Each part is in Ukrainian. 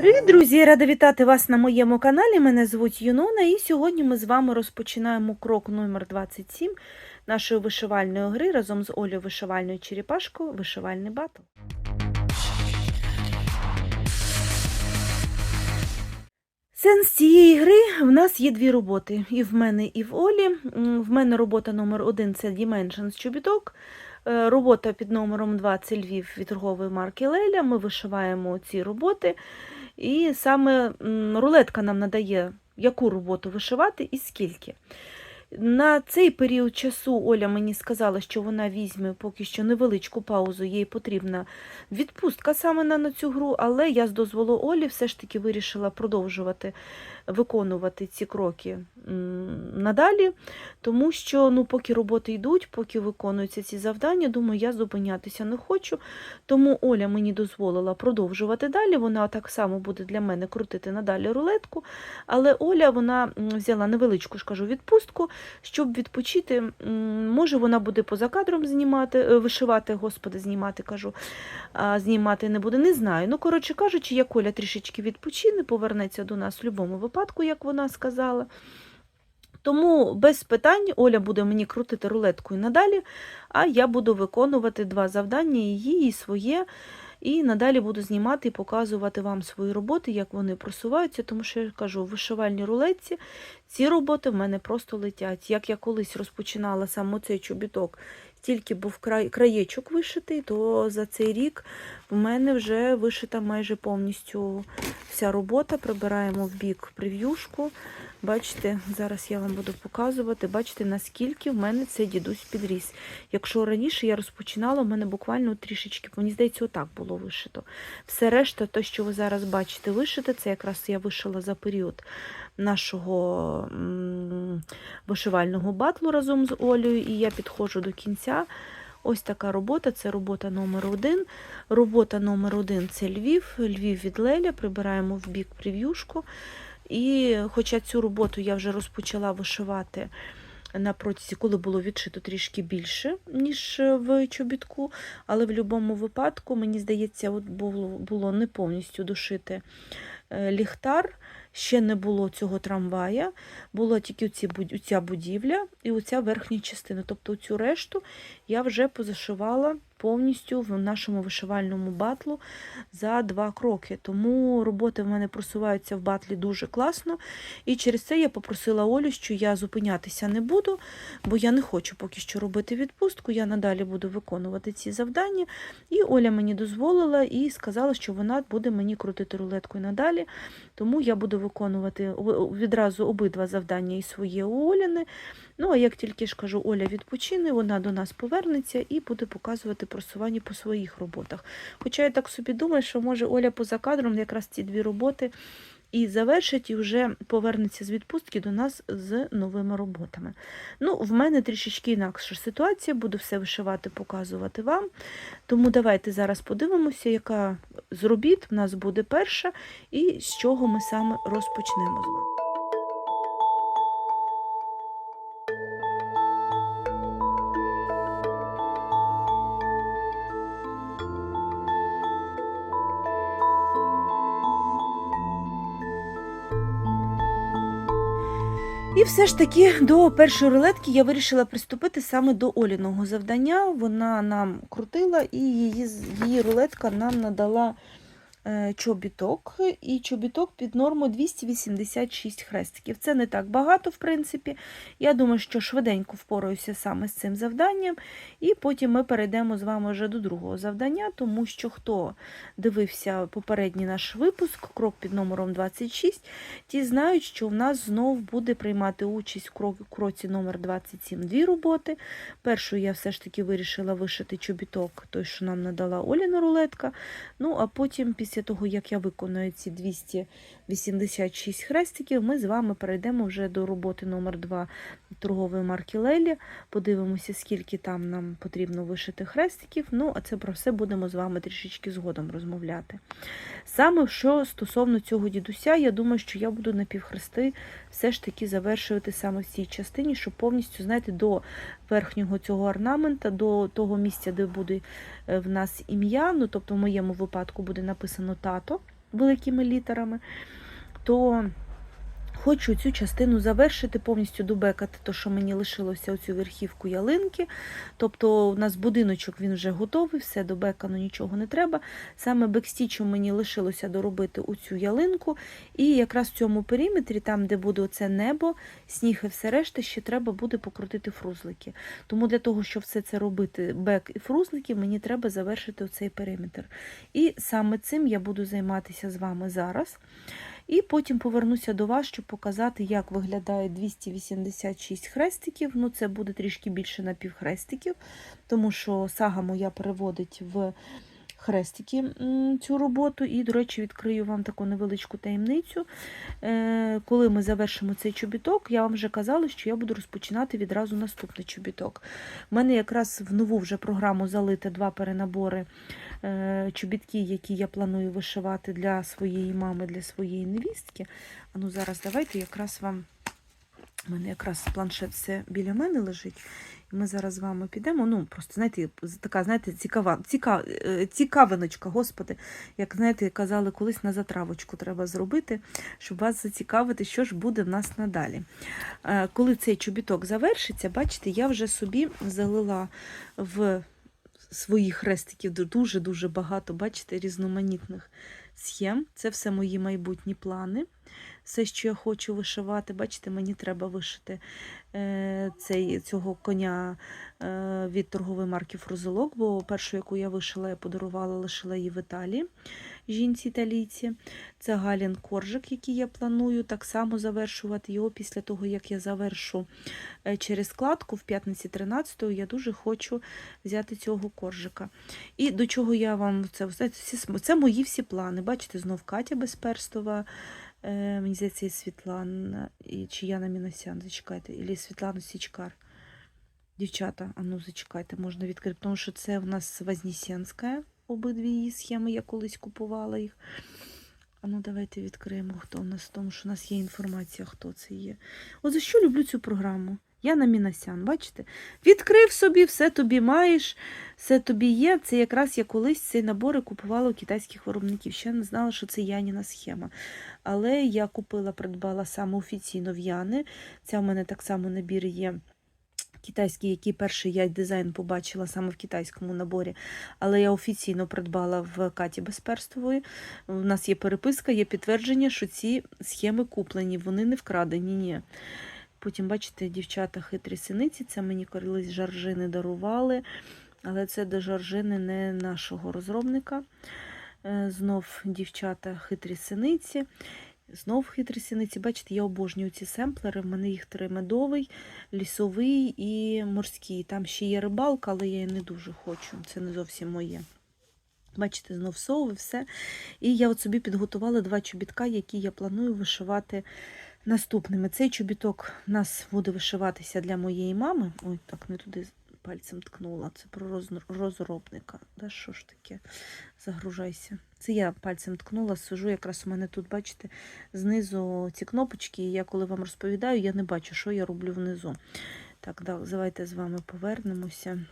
Привіт, друзі! Рада вітати вас на моєму каналі. Мене звуть Юнона, і сьогодні ми з вами розпочинаємо крок номер 27 нашої вишивальної гри разом з Олею вишивальною черепашкою Вишивальний батл. Сенс цієї гри в нас є дві роботи. І в мене, і в Олі. В мене робота номер один це Dimensions чобіток. Е, Робота під номером 2 це Львів від торгової марки Леля. Ми вишиваємо ці роботи. І саме рулетка нам надає, яку роботу вишивати і скільки. На цей період часу Оля мені сказала, що вона візьме поки що невеличку паузу, їй потрібна відпустка саме на, цю гру, але я з дозволу Олі все ж таки вирішила продовжувати виконувати ці кроки надалі, тому що ну, поки роботи йдуть, поки виконуються ці завдання, думаю, я зупинятися не хочу. Тому Оля мені дозволила продовжувати далі. Вона так само буде для мене крутити надалі рулетку. Але Оля вона взяла невеличку ж кажу, відпустку, щоб відпочити. Може, вона буде поза кадром знімати, е, вишивати, господи, знімати, кажу, а знімати не буде, не знаю. Ну, коротше кажучи, як Оля трішечки відпочине, повернеться до нас в будь-якому випадку, як вона сказала. Тому без питань Оля буде мені крутити рулеткою надалі, а я буду виконувати два завдання її і своє. І надалі буду знімати і показувати вам свої роботи, як вони просуваються, тому що я кажу, в вишивальній рулетці ці роботи в мене просто летять. Як я колись розпочинала саме цей чобіток, тільки був край, краєчок вишитий, то за цей рік в мене вже вишита майже повністю вся робота. Прибираємо в бік прев'юшку. Бачите, зараз я вам буду показувати, бачите, наскільки в мене цей дідусь підріс. Якщо раніше я розпочинала, в мене буквально трішечки, мені здається, отак було вишито. Все решта, те, що ви зараз бачите, вишите, це якраз я вишила за період нашого вишивального батлу разом з Олею, і я підходжу до кінця. Ось така робота, це робота номер один. Робота номер один це Львів, Львів від Леля, прибираємо в бік прев'юшку. І хоча цю роботу я вже розпочала вишивати на протязі, коли було відшито трішки більше, ніж в чобітку, але в будь-якому випадку, мені здається, от було, було не повністю дошити е, ліхтар, ще не було цього трамвая, була тільки оці, оця будівля і оця верхня частина. Тобто цю решту я вже позашивала повністю в нашому вишивальному батлу за два кроки. Тому роботи в мене просуваються в батлі дуже класно. І через це я попросила Олю, що я зупинятися не буду, бо я не хочу поки що робити відпустку. Я надалі буду виконувати ці завдання. І Оля мені дозволила і сказала, що вона буде мені крутити рулеткою надалі. Тому я буду виконувати відразу обидва завдання і своє у Оліни. Ну, а як тільки ж кажу, Оля відпочине, вона до нас повернеться і буде показувати просування по своїх роботах. Хоча я так собі думаю, що може Оля поза кадром якраз ці дві роботи і завершить, і вже повернеться з відпустки до нас з новими роботами. Ну, в мене трішечки інакша ситуація, буду все вишивати, показувати вам. Тому давайте зараз подивимося, яка з робіт в нас буде перша, і з чого ми саме розпочнемо з вами. І все ж таки до першої рулетки я вирішила приступити саме до Оліного завдання. Вона нам крутила, і її, її рулетка нам надала чобіток. І чобіток під нормою 286 хрестиків. Це не так багато, в принципі. Я думаю, що швиденько впораюся саме з цим завданням. І потім ми перейдемо з вами вже до другого завдання, тому що хто дивився попередній наш випуск, крок під номером 26, ті знають, що в нас знов буде приймати участь в кроці номер 27 дві роботи. Першу я все ж таки вирішила вишити чобіток, той, що нам надала Оліна рулетка. Ну, а потім, після того, як я виконую ці 286 хрестиків, ми з вами перейдемо вже до роботи номер 2 торгової марки Лелі. Подивимося, скільки там нам потрібно вишити хрестиків. Ну, а це про все будемо з вами трішечки згодом розмовляти. Саме що стосовно цього дідуся, я думаю, що я буду напівхрести все ж таки завершувати саме в цій частині, щоб повністю, знаєте, до верхнього цього орнамента, до того місця, де буде е, в нас ім'я, ну тобто в моєму випадку буде написано тато. великими літерами, то хочу цю частину завершити, повністю добекати, то, що мені лишилося оцю верхівку ялинки. Тобто у нас будиночок він вже готовий, все добекано, нічого не треба. Саме бекстічем мені лишилося доробити оцю ялинку. І якраз в цьому периметрі, там, де буде оце небо, сніг і все решта, ще треба буде покрутити фрузлики. Тому для того, щоб все це робити, бек і фрузлики, мені треба завершити оцей периметр. І саме цим я буду займатися з вами зараз. І потім повернуся до вас, щоб показати, як виглядає 286 хрестиків. Ну, це буде трішки більше напівхрестиків, тому що сага моя переводить в хрестики цю роботу. І, до речі, відкрию вам таку невеличку таємницю. Е, Коли ми завершимо цей чобіток, я вам вже казала, що я буду розпочинати відразу наступний чобіток. У мене якраз в нову вже програму залити два перенабори е, чобітки, які я планую вишивати для своєї мами, для своєї невістки. А ну зараз давайте якраз вам. У мене якраз планшет все біля мене лежить. І ми зараз з вами підемо. Ну, просто, знаєте, така, знаєте, цікава, ціка, е, цікавиночка, господи, як знаєте, казали, колись на затравочку треба зробити, щоб вас зацікавити, що ж буде в нас надалі. Е, Коли цей чобіток завершиться, бачите, я вже собі залила в своїх хрестиків дуже-дуже багато, бачите, різноманітних схем. Це все мої майбутні плани. Все, що я хочу вишивати, бачите, мені треба вишити е, цей, цього коня е, від торгової марки Фрузелок, бо першу, яку я вишила, я подарувала, лишила її в Італії, жінці італійці. Це Галін Коржик, який я планую так само завершувати його після того, як я завершу е, через складку в п'ятниці 13 я дуже хочу взяти цього коржика. І до чого я вам це це мої всі плани. Бачите, знов Катя Безперстова. Е, мені здається, і Світлана і чи Мінасян, зачекайте, і Світлана Січкар. Дівчата, а ну зачекайте, можна відкрити, тому що це в нас Вознесенська, обидві її схеми, я колись купувала їх. А ну давайте відкриємо, хто у нас, тому що у нас є інформація, хто це є. От за що люблю цю програму? Яна Мінасян, бачите? Відкрив собі, все тобі маєш, все тобі є. Це якраз я колись ці набори купувала у китайських виробників. Ще не знала, що це Яніна схема. Але я купила, придбала саме офіційно в Яни. Це у мене так само набір є. Китайський, який перший я дизайн побачила саме в китайському наборі, але я офіційно придбала в Каті Безперстової. У нас є переписка, є підтвердження, що ці схеми куплені, вони не вкрадені. Ні. Потім, бачите, дівчата хитрі синиці, це мені колись жаржини дарували, але це до жаржини не нашого розробника. Е, Знов дівчата хитрі синиці. Знов хитрі синиці. Бачите, я обожнюю ці семплери. В мене їх три медовий, лісовий і морський. Там ще є рибалка, але я її не дуже хочу. Це не зовсім моє. Бачите, знов сови, все. І я от собі підготувала два чобітка, які я планую вишивати наступними. Цей чобіток у нас буде вишиватися для моєї мами. Ой, так, не туди пальцем ткнула. Це про розробника. Да, що ж таке? Загружайся. Це я пальцем ткнула, сижу, якраз у мене тут, бачите, знизу ці кнопочки, і я коли вам розповідаю, я не бачу, що я роблю внизу. Так, давайте з вами повернемося.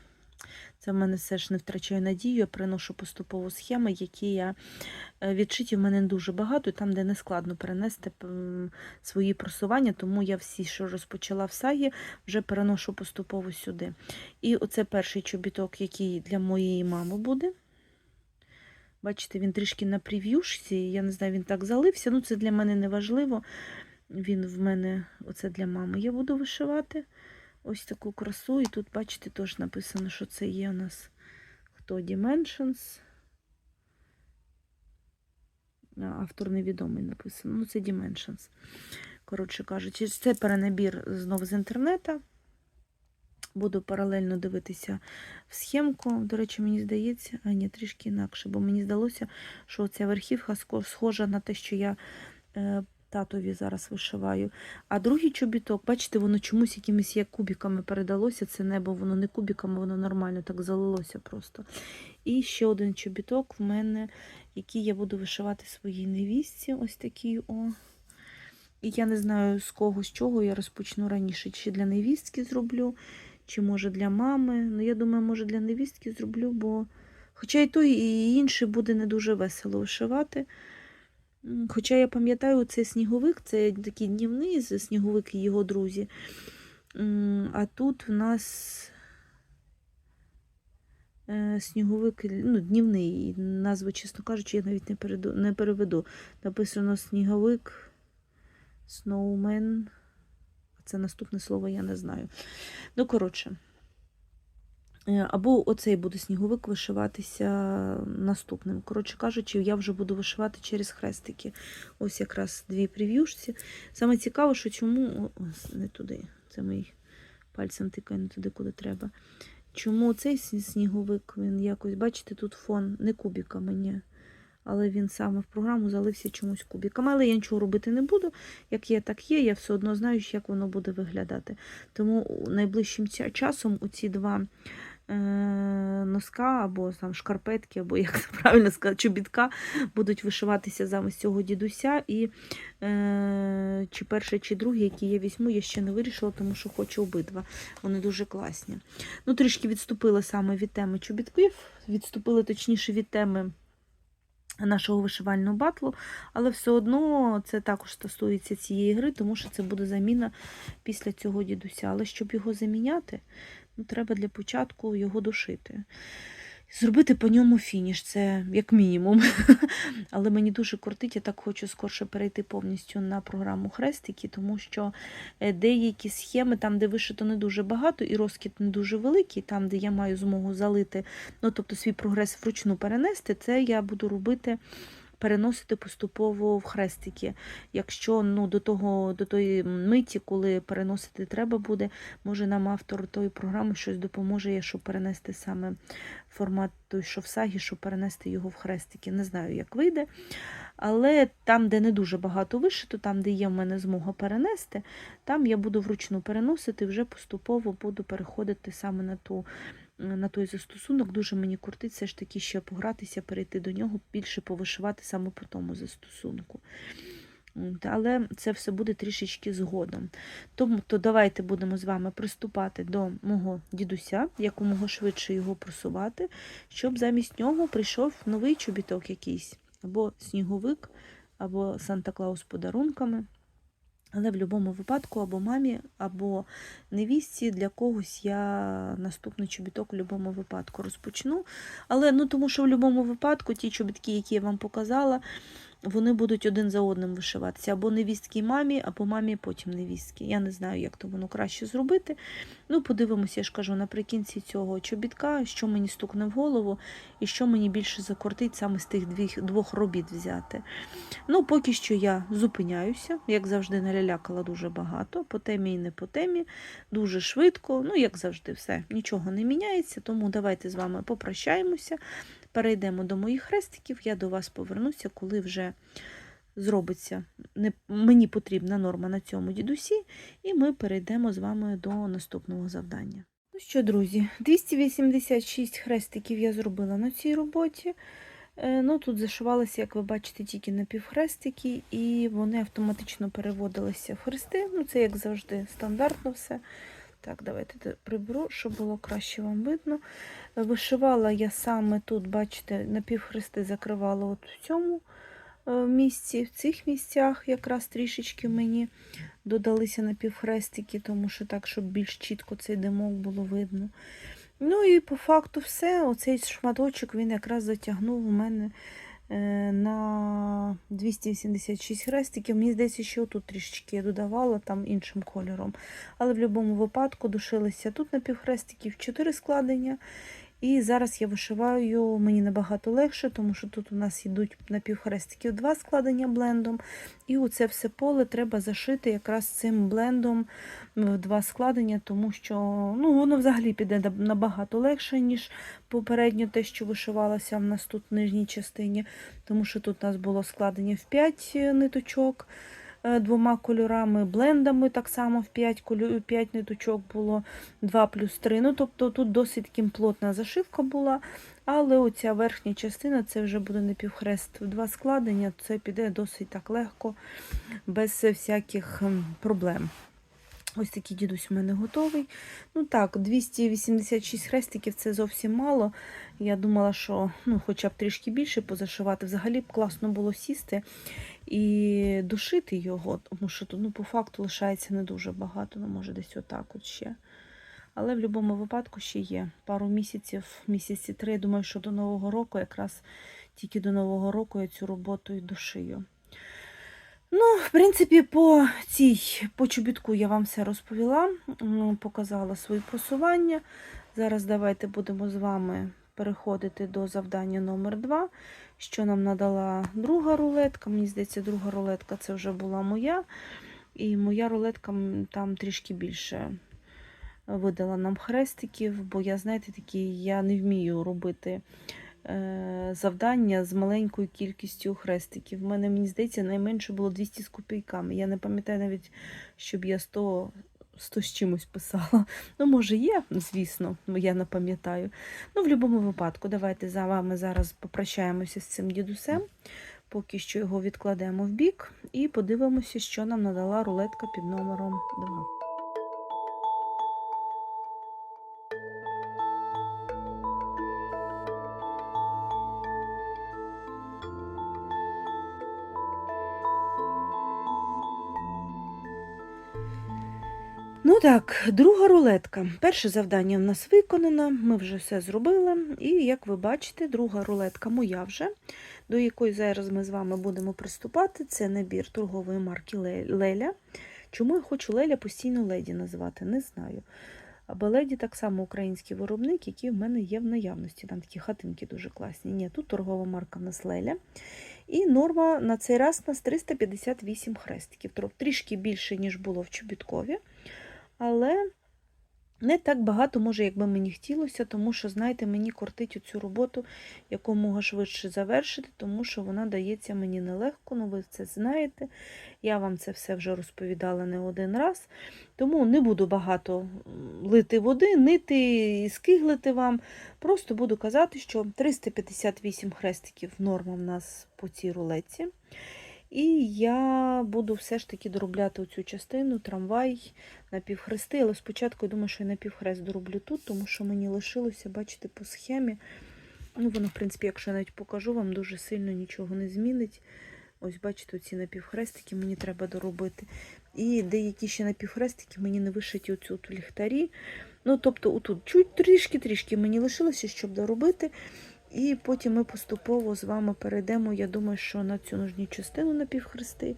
Це в мене все ж не втрачаю надію, я приношу поступово схеми, які я е, відшиті в мене дуже багато, там, де не складно перенести свої просування, тому я всі, що розпочала в сагі, вже переношу поступово сюди. І оце перший чобіток, який для моєї мами буде. Бачите, він трішки на прев'юшці, я не знаю, він так залився. Ну, це для мене не важливо. Він в мене, оце для мами я буду вишивати. Ось таку красу. І тут, бачите, теж написано, що це є у нас хто Dimensions. Автор невідомий написано. Ну, це Dimensions. Коротше кажучи, це перенабір знову з інтернету. Буду паралельно дивитися в схемку. До речі, мені здається, а ні, трішки інакше, бо мені здалося, що ця верхівка схожа на те, що я е, татові зараз вишиваю. А другий чобіток, бачите, воно чомусь якимись як кубиками передалося. Це небо, воно не кубиками, воно нормально так залилося просто. І ще один чобіток в мене, який я буду вишивати своїй невістці. Ось такий о. І я не знаю з кого, з чого я розпочну раніше. Чи для невістки зроблю, чи може для мами. Ну, я думаю, може для невістки зроблю, бо хоча і той, і інший буде не дуже весело вишивати. Хоча я пам'ятаю, цей сніговик це такий днівний сніговик і його друзі. А тут в нас е, сніговик ну, днівний. Назву, чесно кажучи, я навіть не, переду, не переведу. Написано сніговик, сноумен. Це наступне слово я не знаю. Ну, коротше. Е, Або оцей буде сніговик вишиватися наступним. Коротше кажучи, я вже буду вишивати через хрестики. Ось якраз дві прев'юшці. Саме цікаво, що чому. Не туди. Це мій пальцем тикає не туди, куди треба. Чому цей сніговик, він якось, бачите, тут фон не кубіками, ні. Але він саме в програму залився чомусь кубіками. Але я нічого робити не буду. Як є, так є. Я все одно знаю, як воно буде виглядати. Тому найближчим часом оці два носка або там шкарпетки, або як це правильно сказати, чобітка будуть вишиватися замість цього дідуся. І е, чи перший, чи другий, який я візьму, я ще не вирішила, тому що хочу обидва. Вони дуже класні. Ну, трішки відступили саме від теми чобітків, відступили точніше від теми. Нашого вишивального батлу, але все одно це також стосується цієї гри, тому що це буде заміна після цього дідуся. Але щоб його заміняти, ну, треба для початку його дошити. Зробити по ньому фініш, це як мінімум. Але мені дуже кортить, я так хочу скорше перейти повністю на програму хрестики, тому що е, деякі схеми, там, де вишито не дуже багато, і розкид не дуже великий, там, де я маю змогу залити, ну тобто свій прогрес вручну перенести, це я буду робити. Переносити поступово в хрестики. Якщо ну, до того, до тої миті, коли переносити треба буде, може нам автор тої програми щось допоможе, щоб перенести саме формат той, що в сагі, щоб перенести його в хрестики. Не знаю, як вийде. Але там, де не дуже багато вишито, там, де є в мене змога перенести, там я буду вручну переносити, вже поступово буду переходити саме на ту. На той застосунок дуже мені кортить все ж таки ще погратися, перейти до нього, більше повишивати саме по тому застосунку. Але це все буде трішечки згодом. Тому то давайте будемо з вами приступати до мого дідуся, якомога швидше його просувати, щоб замість нього прийшов новий чобіток якийсь, або сніговик, або Санта-Клаус з подарунками. Але в будь-якому випадку або мамі, або невістці для когось я наступний чобіток в будь-якому випадку розпочну. Але ну тому що в будь-якому випадку ті чобітки, які я вам показала, вони будуть один за одним вишиватися. Або невістській мамі, або мамі потім невістки. Я не знаю, як то воно краще зробити. Ну, подивимося, я ж кажу, наприкінці цього чобітка, що мені стукне в голову, і що мені більше закортить саме з тих двох робіт взяти. Ну, поки що я зупиняюся, як завжди, налялякала дуже багато, по темі і не по темі, дуже швидко. Ну, як завжди, все, нічого не міняється, тому давайте з вами попрощаємося. Перейдемо до моїх хрестиків, я до вас повернуся, коли вже зробиться не, мені потрібна норма на цьому дідусі, і ми перейдемо з вами до наступного завдання. Ну що, друзі, 286 хрестиків я зробила на цій роботі. Е, Ну, Тут зашивалися, як ви бачите, тільки напівхрестики, і вони автоматично переводилися в хрести. Ну, Це, як завжди, стандартно все. Так, давайте те приберу, щоб було краще вам видно. Вишивала я саме тут, бачите, напівхрести закривала от в цьому е, місці, в цих місцях якраз трішечки мені додалися напівхрестики, тому що так, щоб більш чітко цей димок було видно. Ну і по факту все. Оцей шматочок він якраз затягнув у мене на 286 хрестиків. Мені здається, що тут трішечки я додавала там іншим кольором. Але в будь-якому випадку душилися тут на півхрестиків 4 складення. І зараз я вишиваю, мені набагато легше, тому що тут у нас йдуть напівхрестиків два складення блендом. І оце все поле треба зашити якраз цим блендом в два складення, тому що ну, воно взагалі піде набагато легше, ніж попередньо те, що вишивалося в нас тут в нижній частині, тому що тут у нас було складення в 5 ниточок двома кольорами, блендами так само в 5, кольо- 5 ниточок було 2 плюс 3. Ну, тобто тут досить плотна зашивка була, але оця верхня частина це вже буде не півхрест в два складення, це піде досить так легко, без всяких ем, проблем. Ось такий дідусь у мене готовий. Ну так, 286 хрестиків це зовсім мало. Я думала, що ну, хоча б трішки більше позашивати. Взагалі б класно було сісти і душити його, тому що ну, по факту лишається не дуже багато, ну може десь отак от ще. Але в будь-якому випадку ще є пару місяців, місяці три. Я думаю, що до Нового року, якраз тільки до Нового року я цю роботу і дошию. Ну, в принципі, по цій по чобітку я вам все розповіла, показала свої просування. Зараз давайте будемо з вами переходити до завдання номер 2 що нам надала друга рулетка. Мені здається, друга рулетка це вже була моя. І моя рулетка там трішки більше видала нам хрестиків, бо я, знаєте, такі, я не вмію робити е, завдання з маленькою кількістю хрестиків. В мене, мені здається, найменше було 200 з копійками. Я не пам'ятаю навіть, щоб я 100, 100 з чимось писала. Ну, може, є, звісно, я не пам'ятаю. Ну, в будь-якому випадку, давайте за вами зараз попрощаємося з цим дідусем. Поки що його відкладемо в бік і подивимося, що нам надала рулетка під номером 2. Ну так, друга рулетка. Перше завдання в нас виконано, ми вже все зробили. І, як ви бачите, друга рулетка моя вже, до якої зараз ми з вами будемо приступати. Це набір торгової марки Леля. Чому я хочу Леля постійно леді називати, не знаю. Або леді так само український виробник, який в мене є в наявності. Там такі хатинки дуже класні. Ні, тут торгова марка в нас Леля. І норма на цей раз у нас 358 хрестиків. Трішки більше, ніж було в Чобіткові. Але не так багато, може, як би мені хотілося, тому що, знаєте, мені кортить цю роботу якомога швидше завершити, тому що вона дається мені нелегко, ну ви це знаєте. Я вам це все вже розповідала не один раз. Тому не буду багато лити води, нити і скиглити вам. Просто буду казати, що 358 хрестиків норма в нас по цій рулетці. І я буду все ж таки доробляти цю частину, трамвай, напівхрести, але спочатку я думаю, що я напівхрест дороблю тут, тому що мені лишилося, бачите, по схемі. Ну, воно, в принципі, якщо я навіть покажу, вам дуже сильно нічого не змінить. Ось, бачите, ці напівхрестики мені треба доробити. І деякі ще напівхрестики мені не вишиті оцю от ліхтарі. Ну, тобто, отут трішки-трішки мені лишилося, щоб доробити. І потім ми поступово з вами перейдемо, я думаю, що на цю нижню частину напівхрести.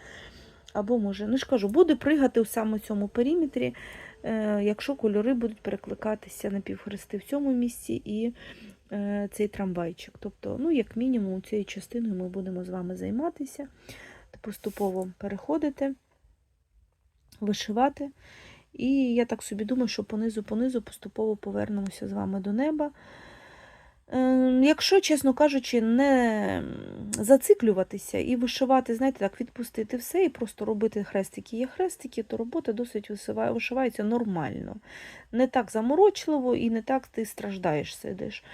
Або може, ну ж кажу, буду пригати у саме цьому периметрі, е, якщо кольори будуть перекликатися на півхрести в цьому місці і е, цей трамвайчик. Тобто, ну, як мінімум, цією частиною ми будемо з вами займатися, поступово переходити, вишивати. І я так собі думаю, що понизу-понизу поступово повернемося з вами до неба. Ем, Якщо, чесно кажучи, не зациклюватися і вишивати, знаєте, так, відпустити все і просто робити хрестики є хрестики, то робота досить вишивається нормально. Не так заморочливо і не так ти страждаєш, сидиш.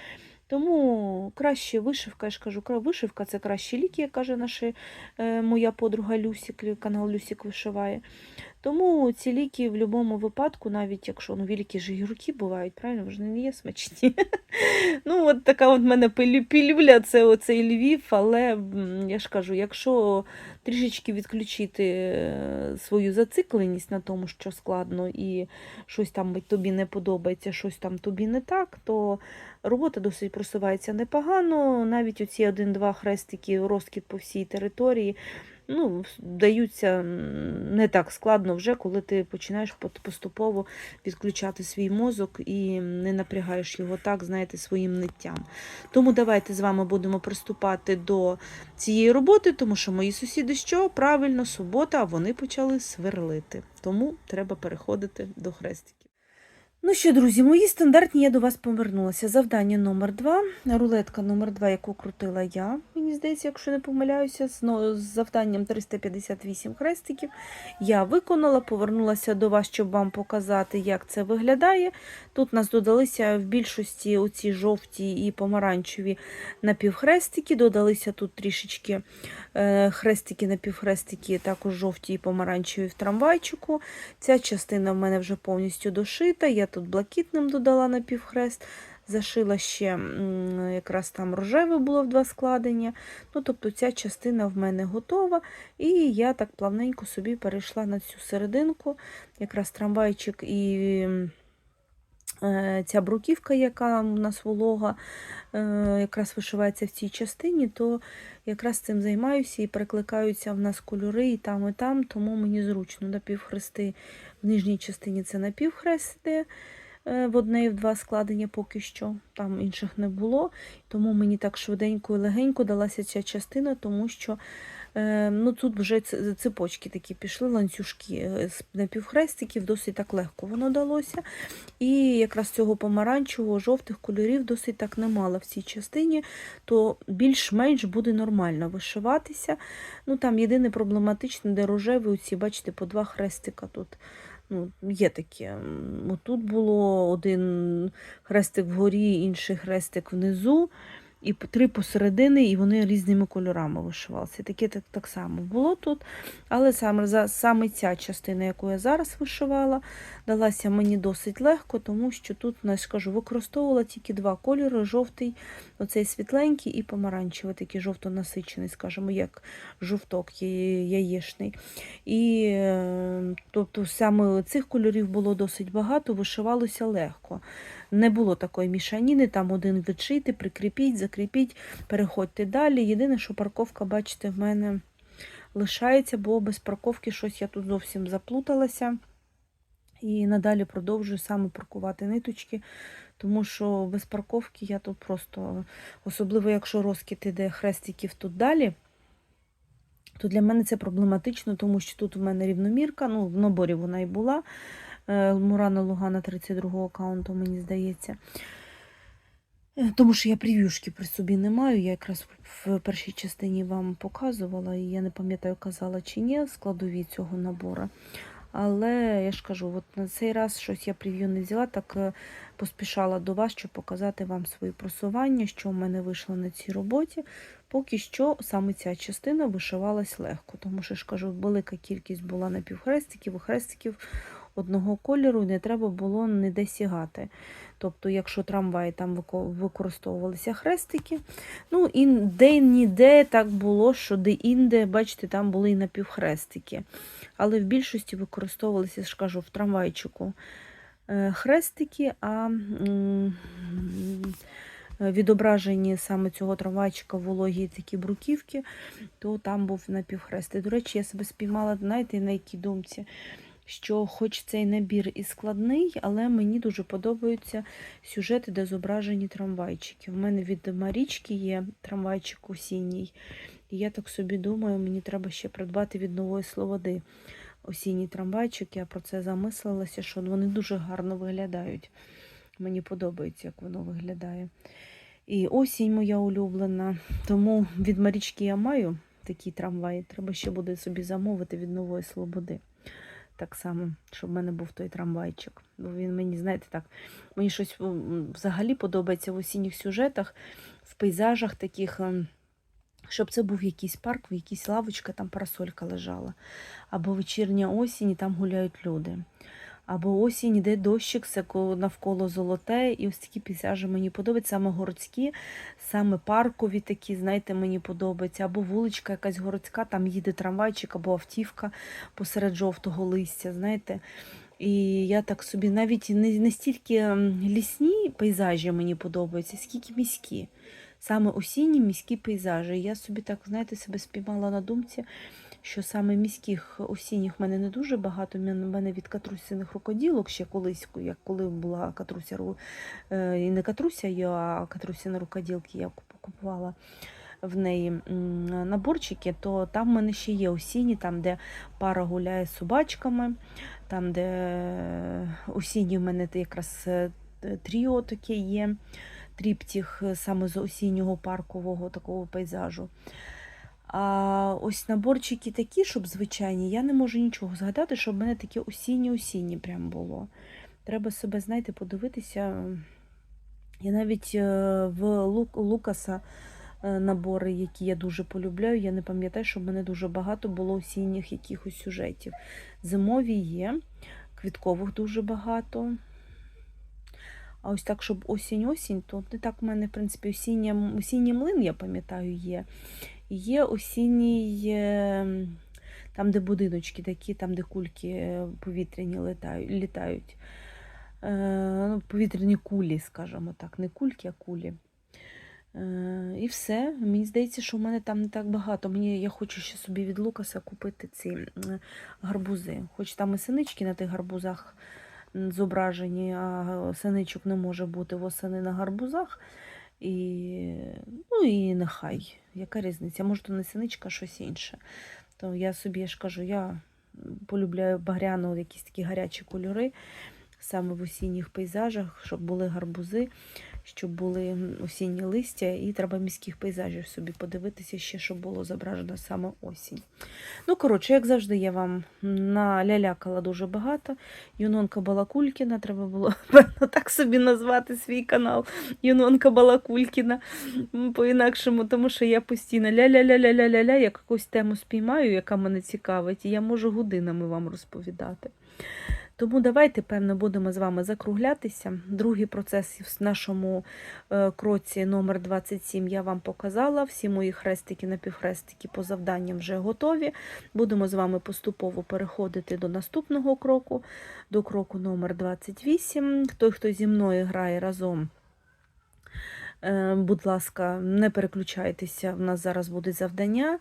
Тому краще вишивка, я ж кажу, вишивка це кращі ліки, як каже наша е, моя подруга Люсік, канал Люсік вишиває. Тому ці ліки в будь-якому випадку, навіть якщо ну, великі ж гірки бувають, правильно, вони не є смачні. Ну, от така от мене пілюля, це оцей Львів, але я ж кажу, якщо трішечки відключити е, свою зацикленість на тому, що складно, і щось там тобі не подобається, щось там тобі не так, то робота досить просувається непогано. Навіть оці один-два хрестики, розкид по всій території. Ну, даються не так складно вже, коли ти починаєш поступово відключати свій мозок і не напрягаєш його так, знаєте, своїм ниттям. Тому давайте з вами будемо приступати до цієї роботи, тому що мої сусіди що? Правильно, субота, вони почали сверлити. Тому треба переходити до хрестиків. Ну що, друзі, мої стандартні я до вас повернулася. Завдання номер 2 рулетка номер 2 яку крутила я, мені здається, якщо не помиляюся, з, завданням 358 хрестиків. Я виконала, повернулася до вас, щоб вам показати, як це виглядає. Тут нас додалися в більшості оці жовті і помаранчеві напівхрестики, додалися тут трішечки е, хрестики, напівхрестики, також жовті і помаранчеві в трамвайчику. Ця частина в мене вже повністю дошита. Я тут блакитним додала на півхрест, зашила ще якраз там рожеве було в два складення. Ну, тобто ця частина в мене готова. І я так плавненько собі перейшла на цю серединку. Якраз трамвайчик і ця бруківка, яка у нас волога, е, якраз вишивається в цій частині, то якраз цим займаюся і перекликаються в нас кольори і там, і там, тому мені зручно напівхрести в нижній частині це напівхрест іде, е, в одне і в два складення поки що, там інших не було. Тому мені так швиденько і легенько далася ця частина, тому що е, ну, тут вже цепочки такі пішли, ланцюжки е, з напівхрестиків, досить так легко воно далося. І якраз цього помаранчевого, жовтих кольорів досить так немало в цій частині, то більш-менш буде нормально вишиватися. Ну там єдине проблематичне, де рожеві, оці, бачите, по два хрестика тут. Ну, є таке. М, Отут було один хрестик вгорі, інший хрестик внизу, і три посередини, і вони різними кольорами вишивалися. Таке так, так само було тут. Але саме, за, саме ця частина, яку я зараз вишивала, далася мені досить легко, тому що тут, я ж кажу, використовувала тільки два кольори: жовтий, оцей світленький і помаранчевий, такий жовто-насичений, скажімо, як жовток яєчний. І е, тобто саме цих кольорів було досить багато, вишивалося легко. Не було такої мішаніни, там один відшити, прикріпіть, закріпіть, переходьте далі. Єдине, що парковка, бачите, в мене лишається, бо без парковки щось я тут зовсім заплуталася. І надалі продовжую саме паркувати ниточки, тому що без парковки я тут просто, особливо якщо розкид іде хрестиків тут далі, то для мене це проблематично, тому що тут в мене рівномірка, ну в наборі вона і була. Е, Мурана Лугана 32 аккаунту, мені здається. Е, Тому що я прев'юшки при собі не маю. Я якраз в першій частині вам показувала, і я не пам'ятаю, казала чи ні, складові цього набору. Але я ж кажу, от на цей раз щось я прев'ю не взяла, так е, поспішала до вас, щоб показати вам свої просування, що в мене вийшло на цій роботі. Поки що саме ця частина вишивалась легко, тому що ж кажу, велика кількість була напівхрестиків, і хрестиків одного кольору, не треба було ніде сягати. Тобто, якщо трамваї там використовувалися хрестики, ну і де-ніде так було, що де-інде, бачите, там були і напівхрестики. Але в більшості використовувалися, ж в трамвайчику е, хрестики, а відображені саме цього трамвайчика вологі такі бруківки, то там був напівхрест. До речі, я себе спіймала, знаєте, на якій думці, що хоч цей набір і складний, але мені дуже подобаються сюжети, де зображені трамвайчики. У мене від Марічки є трамвайчик осінній. І я так собі думаю, мені треба ще придбати від нової Слободи осінній трамвайчик. Я про це замислилася, що вони дуже гарно виглядають. Мені подобається, як воно виглядає. І осінь моя улюблена. Тому від Марічки я маю такий трамвай. Треба ще буде собі замовити від нової Слободи. Так само, щоб в мене був той трамвайчик. Бо він мені, знаєте, так, мені щось взагалі подобається в осінніх сюжетах, в пейзажах таких. ем, щоб це був якийсь парк, в якійсь лавочка, там парасолька лежала. Або вечірня осінь, і там гуляють люди. Або осінь, іде дощик, все навколо золоте, і ось такі пейзажі мені подобаються, саме городські, саме паркові такі, знаєте, мені подобаються. Або вуличка якась городська, там їде трамвайчик або автівка посеред жовтого листя, знаєте. І я так собі навіть не, не стільки лісні пейзажі мені подобаються, скільки міські. Саме осінні міські пейзажі. Я собі так, знаєте, себе спіймала на думці, що саме міських осінніх в мене не дуже багато. В мене- від катрусяних рукоділок ще колись, як коли була катруся, е, і не катруся, я, а катрусяні рукоділки я куп- купувала. в неї наборчики, то там в мене ще є осінні, там, де пара гуляє з собачками, там, де е, осінні в мене якраз е, тріо таке є, тріптіх е, саме з осіннього паркового такого пейзажу. А ось наборчики такі, щоб звичайні, я не можу нічого згадати, щоб в мене таке осінні-осінні прям було. Треба себе, знаєте, подивитися. Я навіть е, в Лукаса е, набори, які я дуже полюбляю, я не пам'ятаю, що в мене дуже багато було осінніх якихось сюжетів. Зимові є, квіткових дуже багато. А ось так, щоб осінь-осінь, то не так в мене, в принципі, осіння, осінній млин, я пам'ятаю, є. Є осінній, е, там, де будиночки такі, там, де кульки е, повітряні літають. Е, ну, повітряні кулі, скажімо так, не кульки, а кулі. І все. Мені здається, що в мене там не так багато. Мені, я хочу ще собі від Лукаса купити ці гарбузи. Хоч там і синички на тих гарбузах зображені, а синичок не може бути восени на гарбузах. І, ну і нехай. Яка різниця? Може, то не синичка, а щось інше. То я собі ж кажу, я полюбляю багряно, якісь такі гарячі кольори, саме в осінніх пейзажах, щоб були гарбузи, щоб були осінні листя, і треба міських пейзажів собі подивитися ще, щоб було зображено саме осінь. Ну, коротше, як завжди, я вам налялякала дуже багато. Юнонка Балакулькіна, треба було певно так собі назвати свій канал. Юнонка Балакулькіна по-інакшому, тому що я постійно ля-ля-ля-ля-ля-ля-ля, якусь тему спіймаю, яка мене цікавить, і я можу годинами вам розповідати. Тому давайте, певно, будемо з вами закруглятися. Другий процес в нашому е, кроці номер 27 я вам показала. Всі мої хрестики, напівхрестики по завданням вже готові. Будемо з вами поступово переходити до наступного кроку, до кроку номер 28. Той, хто зі мною грає разом, будь ласка, не переключайтеся, в нас зараз будуть завдання.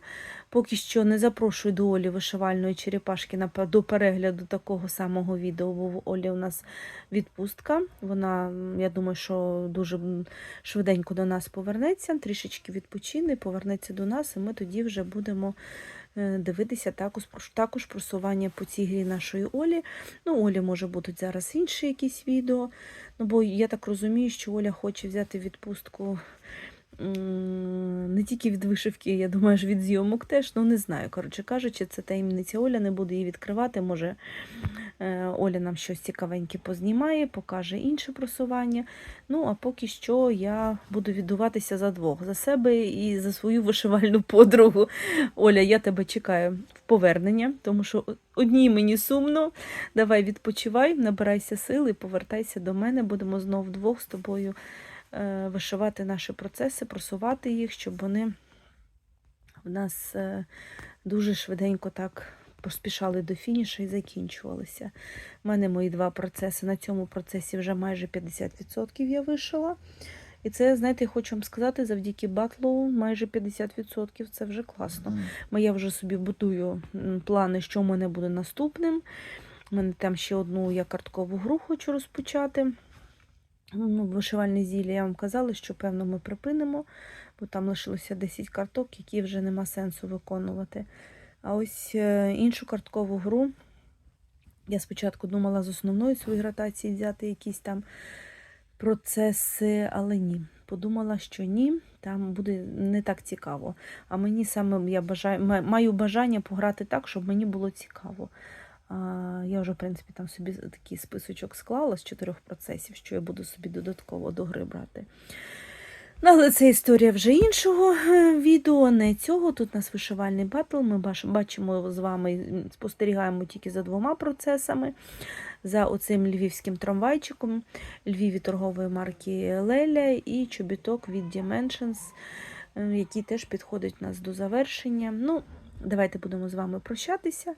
Поки що не запрошую до Олі вишивальної черепашки до перегляду такого самого відео, бо в Олі у нас відпустка. Вона, я думаю, що дуже швиденько до нас повернеться, трішечки відпочине, повернеться до нас, і ми тоді вже будемо е, дивитися також, також просування по цій грі нашої Олі. Ну, Олі, може, будуть зараз інші якісь відео. Ну, бо я так розумію, що Оля хоче взяти відпустку не тільки від вишивки, я думаю, аж від зйомок теж. Ну, не знаю. Коротше кажучи, це таємниця Оля, не буде її відкривати. Може, е, Оля нам щось цікавеньке познімає, покаже інше просування. Ну, а поки що я буду віддуватися за двох: за себе і за свою вишивальну подругу. Оля, я тебе чекаю в повернення, тому що одній мені сумно. Давай відпочивай, набирайся сили, повертайся до мене. Будемо знов вдвох з тобою е, вишивати наші процеси, просувати їх, щоб вони в нас е, дуже швиденько так поспішали до фінішу і закінчувалися. У мене мої два процеси. На цьому процесі вже майже 50% я вишила. І це, знаєте, я хочу вам сказати, завдяки батлу майже 50%. Це вже класно. Я вже собі будую плани, що в мене буде наступним. У мене там ще одну я карткову гру хочу розпочати. Ну, вишивальне зілля я вам казала, що певно ми припинимо, бо там лишилося 10 карток, які вже нема сенсу виконувати. А ось е, іншу карткову гру я спочатку думала з основної своєї ротації взяти якісь там процеси, але ні. Подумала, що ні, там буде не так цікаво. А мені саме я бажаю, маю бажання пограти так, щоб мені було цікаво. Я вже, в принципі, там собі такий списочок склала з чотирьох процесів, що я буду собі додатково до гри брати. Ну, але це історія вже іншого е, відео, не цього. Тут у нас вишивальний батл. Ми бачимо з вами, спостерігаємо тільки за двома процесами. За оцим львівським трамвайчиком, Львіві торгової марки Леля і чобіток від Dimensions, е, який теж підходить у нас до завершення. Ну, давайте будемо з вами прощатися.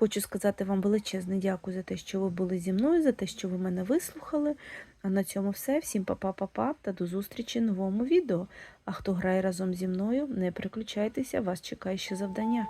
Хочу сказати вам величезне дякую за те, що ви були зі мною, за те, що ви мене вислухали. А на цьому все. Всім па-па-па-па та до зустрічі в новому відео. А хто грає разом зі мною, не переключайтеся, вас чекає ще завдання.